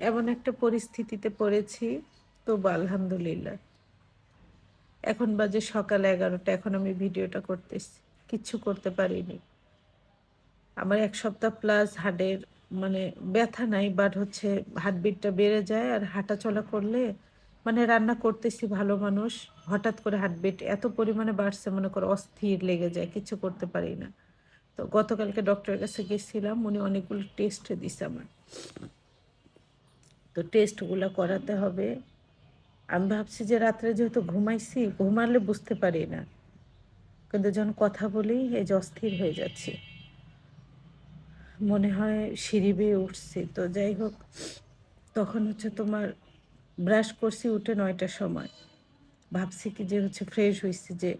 এমন একটা পরিস্থিতিতে পড়েছি। তবু আলহামদুলিল্লাহ। এখন বাজে সকাল এগারোটা, এখন আমি ভিডিওটা করতেছি। কিচ্ছু করতে পারিনি। আমার এক সপ্তাহ প্লাস হার্টের মানে ব্যথা নাই বাট হচ্ছে হার্টবিটটা বেড়ে যায় আর হাঁটা চলা করলে মানে রান্না করতেছি ভালো মানুষ। হঠাৎ করে হার্টবিট এত পরিমাণে বাড়ছে, মনে করো অস্থির লেগে যায় কিছু করতে পারি না। তো গতকালকে ডক্টরের কাছে গেছিলাম, উনি অনেকগুলো টেস্ট দিছে আমার। তো টেস্টগুলো করাতে হবে। আমি ভাবছি যে রাত্রে যেহেতু ঘুমাইছি, ঘুমালে বুঝতে পারি না। কিন্তু যখন কথা বলি, এই যে অস্থির হয়ে যাচ্ছে। মনে হয় সিঁড়ি বেয়ে উঠছি। তো যাই হোক, তখন হচ্ছে তোমার ব্রাশ করছি উঠে নয়টার সময়। ভাবছি কি যে হচ্ছে ফ্রেশ হয়েছি যে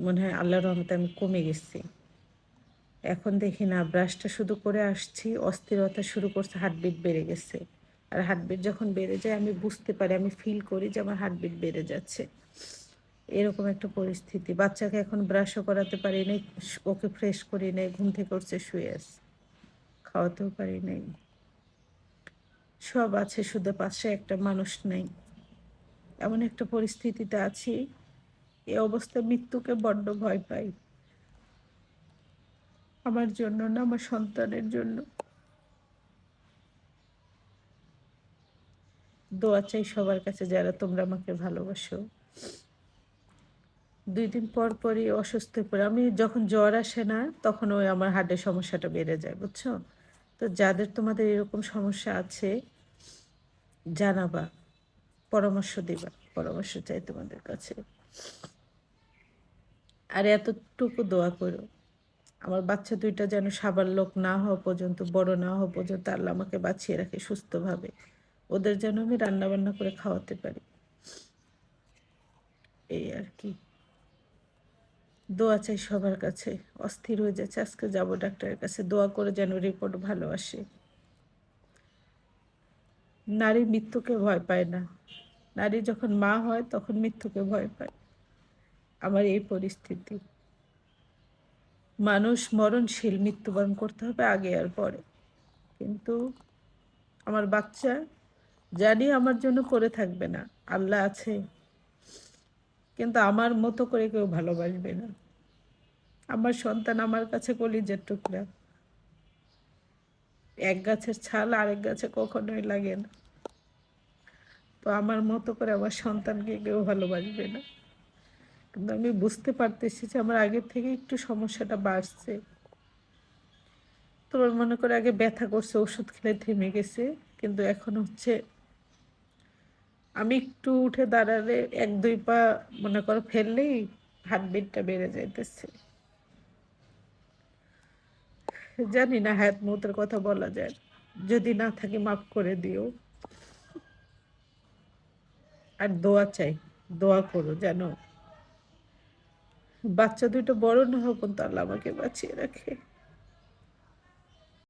মনে হয় আল্লাহর রহমতে আমি কমে গেছি। এখন দেখি না ব্রাশটা শুধু করে আসছি, অস্থিরতা শুরু করছে হার্টবিট বেড়ে গেছে। আর হার্টবিট যখন বেড়ে যায়, আমি বুঝতে পারি, আমি ফিল করি যে আমার হার্টবিট বেড়ে যাচ্ছে। এরকম একটা পরিস্থিতি। বাচ্চাকে এখন ব্রাশও করাতে পারি নাই, ওকে ফ্রেশ করি নাই, ঘুম থেকে উঠছে শুয়ে আসছে খাওয়াতেও পারি নাই। সব আছে, শুধু পাশে একটা মানুষ নেই। এমন একটা পরিস্থিতিতে আছি এ অবস্থায় মৃত্যুকে বড্ড ভয় পাই। আমার জন্য না, আমার সন্তানের জন্য। দোয়া চাই সবার কাছে যারা তোমরা আমাকে ভালোবাসো। দুই দিন পর পরই অসুস্থ পড়ে। আমি যখন জ্বর আসে না, তখন ওই আমার হার্টের সমস্যাটা বেড়ে যায়, বুঝছ? তো যাদের তোমাদের এরকম সমস্যা আছে, জানাবা, পরামর্শ দিবা, পরামর্শ চাই তোমাদের কাছে। আর এতটুকু দোয়া করো। আমার বাচ্চা দুইটা যেন সাবার লোক না হওয়া পর্যন্ত, বড় না হওয়া পর্যন্ত আল্লাহ আমাকে বাঁচিয়ে রাখে সুস্থভাবে। ওদের যেন আমি রান্না বান্না করে খাওয়াতে পারি। এই আর কি। দোয়া চাই সবার কাছে, অস্থির হয়ে যাচ্ছে, আজকে যাব ডাক্তারের কাছে। দোয়া করে যেন রিপোর্ট ভালো আসে। নারী মৃত্যুকে ভয় পায় না। নারী যখন মা হয়, তখন মৃত্যুকে ভয় পায়। আমার এই পরিস্থিতি। মানুষ মরণশীল মৃত্যুবরণ করতে হবে আগে আর পরে। কিন্তু আমার বাচ্চা জানি আমার জন্য করে থাকবে না। আল্লাহ আছে। কিন্তু আমার মতো করে কেউ ভালোবাসবে না। আমার সন্তান আমার কাছে কলিজের টুকরা। এক গাছের ছাল আরেক গাছে কখনোই লাগে না। তো আমার মতো করে আমার সন্তানকে কেউ ভালোবাসবে না। কিন্তু আমি বুঝতে পারতেছি যে আমার আগের থেকে একটু সমস্যাটা বাড়ছে। তোমার মনে করে আগে ব্যথা করছে, ওষুধ খেলে থেমে গেছে। কিন্তু এখন হচ্ছে আমি একটু উঠে দাঁড়ালে এক, দুই পা মনে করো ফেললেই হার্টবিটটা বেড়ে যাইতেছে। জানি না হায়াত মৌতের কথা বলা যায়। যদি না থাকে মাফ করে দিও। আর দোয়া চাই, দোয়া করো যেন বাচ্চা দুটো বড় না হোক, কিন্তু আল্লাহ আমাকে বাঁচিয়ে রাখে।